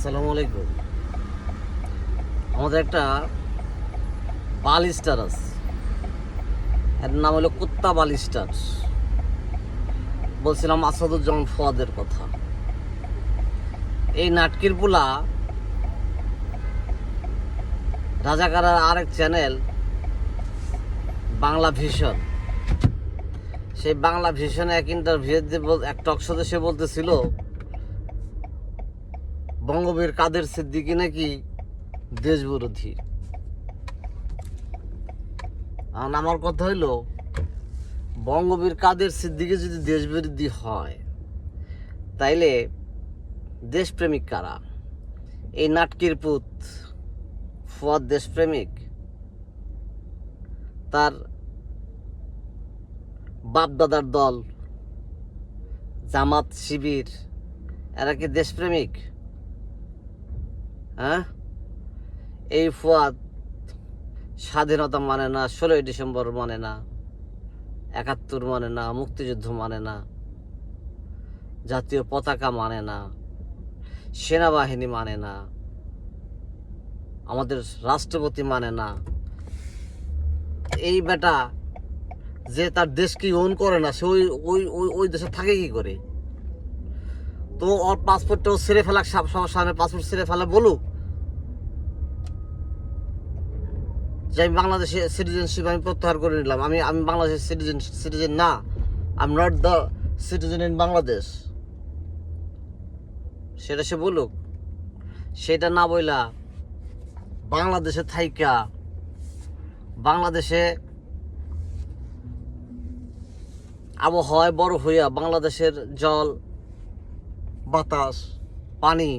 আসসালামু আলাইকুম। আমাদের একটা বালিস্টার আছে। এর নাম হলো কুত্তা বালিস্টার। বলছিলাম আসাদুজ্জামান ফোয়াদের কথা। এই নাটকির পুলা রাজাকারের আরেক চ্যানেল, বাংলা ভিশন। সেই বাংলা ভিশনে এক ইন্টারভিউতে এক টক সে বলতেছিল বঙ্গবীর কাদের সিদ্দিকি নাকি দেশবিরোধী? আর আমার কথা হইল, বঙ্গবীর কাদের সিদ্দিকি যদি দেশবিরোধী হয়, তাইলে দেশপ্রেমিক কারা? এই নাটকির পুত, ফুয়াদ দেশপ্রেমিক, তার বাপদাদার দল, জামাত শিবির, এরা কি দেশপ্রেমিক? হ্যাঁ? এই ফুয়াদ স্বাধীনতা মানে না, ষোলোই ডিসেম্বর মানে না, একাত্তর মানে না, মুক্তিযুদ্ধ মানে না, জাতীয় পতাকা মানে না, সেনাবাহিনী মানে না, আমাদের রাষ্ট্রপতি মানে না। এই বেটা যে তার দেশকে ওন করে না, সে ওই ওই ওই ওই দেশে থাকে কি করে? তো ওর পাসপোর্টটাও ছেড়ে ফেলাক সব সবার সামনে পাসপোর্ট ছেড়ে ফেলা বলুক। যে আমি বাংলাদেশের সিটিজেনশিপ আমি প্রত্যাহার করে নিলাম, আমি আমি বাংলাদেশের সিটিজেন সিটিজেন না I am not the citizen in Bangladesh সেটা সে বলুক, সেটা না বইলা বাংলাদেশে থাইকা, বাংলাদেশে আবহাওয়ায় বড় হইয়া বাংলাদেশের জল, বাতাস, পানি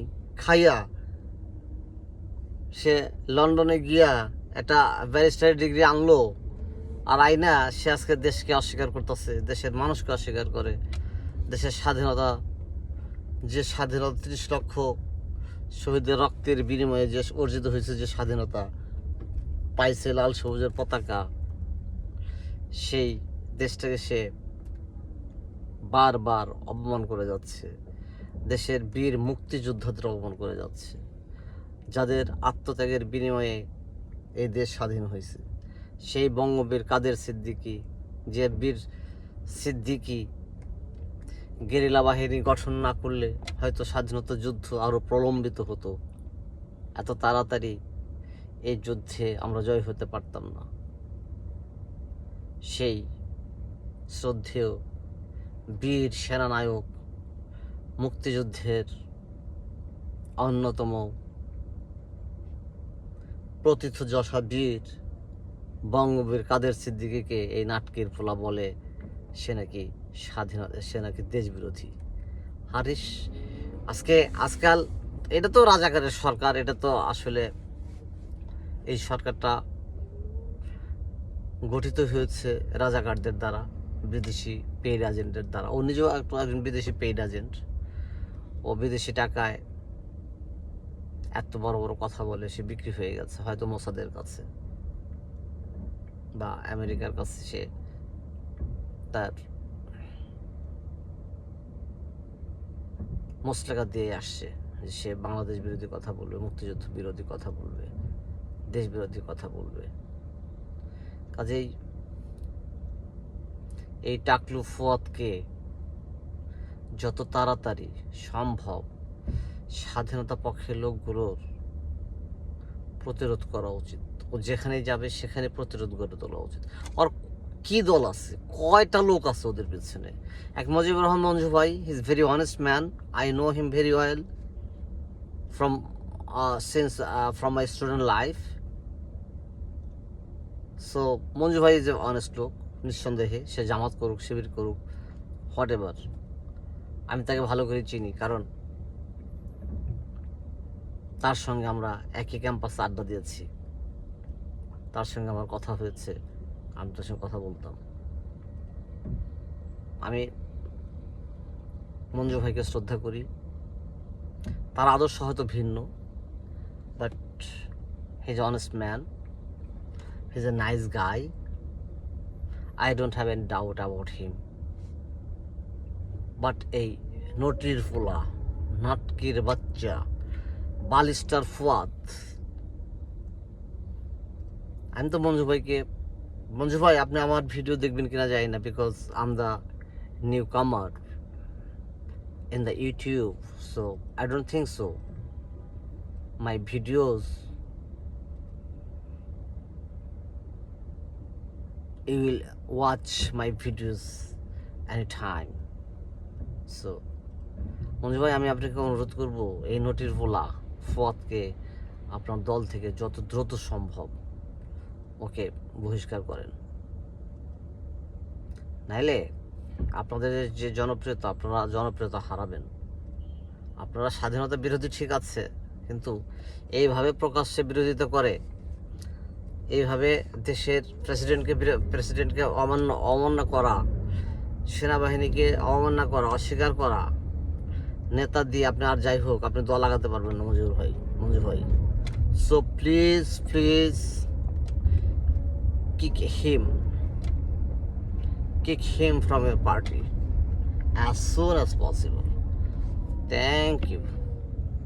খাইয়া সে লন্ডনে গিয়া একটা ব্যারিস্টারি ডিগ্রি আনলো, আর আইনা সে আজকে দেশকে অস্বীকার করতেছে, দেশের মানুষকে অস্বীকার করে। দেশের স্বাধীনতা, যে স্বাধীনতা ত্রিশ লক্ষ শহীদের রক্তের বিনিময়ে যে অর্জিত হয়েছে যে স্বাধীনতা, পাইছে লাল সবুজের পতাকা, সেই দেশটাকে সে বারবার অপমান করে যাচ্ছে। দেশের বীর মুক্তিযোদ্ধাদের অপমান করে যাচ্ছে। যাদের আত্মত্যাগের বিনিময়ে এই দেশ স্বাধীন হয়েছে। সেই বঙ্গবীর কাদের সিদ্দিকী, যে বীর সিদ্দিকী গেরিলা বাহিনী গঠন না করলে হয়তো স্বাধীনতা যুদ্ধ আরও প্রলম্বিত হতো। এত তাড়াতাড়ি এই যুদ্ধে আমরা জয় হতে পারতাম না। সেই শ্রদ্ধেয় বীর সেনানায়ক মুক্তিযুদ্ধের অন্যতম প্রথিত যশা বীর, বঙ্গবীর কাদের সিদ্দিকীকে এই নাটকের ফোলা বলে সে নাকি স্বাধীনতা সে নাকি দেশবিরোধী? হারিস, আজকে, আজকাল এটা তো রাজাকারের সরকার, এটা তো আসলে এই সরকারটা গঠিত হয়েছে রাজাকারদের দ্বারা, বিদেশি পেইড এজেন্টের দ্বারা। ও নিজেও একজন বিদেশি পেইড এজেন্ট ও বিদেশি টাকায় এত বড় বড় কথা বলে সে বিক্রি হয়ে গেছে, হয়তো মোসাদের কাছে বা আমেরিকার কাছে সে তার মোসলেখা দিয়ে আসছে যে সে বাংলাদেশ বিরোধী কথা বলবে, মুক্তিযুদ্ধ বিরোধী কথা বলবে, দেশ বিরোধী কথা বলবে। কাজেই এই টাকলু ফুয়াদকে যত তাড়াতাড়ি সম্ভব স্বাধীনতা পক্ষের লোকগুলোর প্রতিরোধ করা উচিত। ও যেখানে যাবে, সেখানে প্রতিরোধ গড়ে তোলা উচিত। আর কি দল আছে? কয়টা লোক আছে ওদের পিছনে? এক মুজিবুর রহমান মঞ্জু ভাই he is very honest man I know him very well from since from my student life so Manju ভাই ইজ এ অনেস্ট লোক, নিঃসন্দেহে। সে জামাত করুক, শিবির করুক হোয়াট এভার আমি তাকে ভালো করে চিনি, কারণ তার সঙ্গে আমরা একই ক্যাম্পাসে আড্ডা দিয়েছি। তার সঙ্গে আমার কথা হয়েছে, আমি তার সঙ্গে কথা বলতাম। আমি মঞ্জু ভাইকে শ্রদ্ধা করি। তার আদর্শ হয়তো ভিন্ন but he is honest man he is a nice guy I don't have an doubt about him but এই নটির ফুলা, নাটকির বাচ্চা বালিস্টার ফুয়াদ আমি তো মঞ্জু ভাইকে মঞ্জু ভাই আপনি আমার ভিডিও দেখবেন কিনা জানি না because am the newcomer in the YouTube, so I don't think so. My videos, you will watch my videos anytime. So, Manju ভাই আমি আপনাকে অনুরোধ করব এই নোটির বলা ফতকে আপনার দল থেকে যত দ্রুত সম্ভব ওকে বহিষ্কার করেন। নাইলে আপনাদের যে জনপ্রিয়তা, আপনারা জনপ্রিয়তা হারাবেন। আপনারা স্বাধীনতা বিরোধী ঠিক আছে, কিন্তু এইভাবে প্রকাশ্যে বিরোধিতা করে, এইভাবে দেশের প্রেসিডেন্টকে প্রেসিডেন্টকে অমান্য অমান্য করা, সেনাবাহিনীকে অমান্য করা, অস্বীকার করা নেতা দিয়ে আপনি আর যাই হোক, আপনি দল লাগাতে পারবেন না, মঞ্জুর ভাই মঞ্জুর ভাই so please please kick him kick him from your party as soon as possible. Thank you.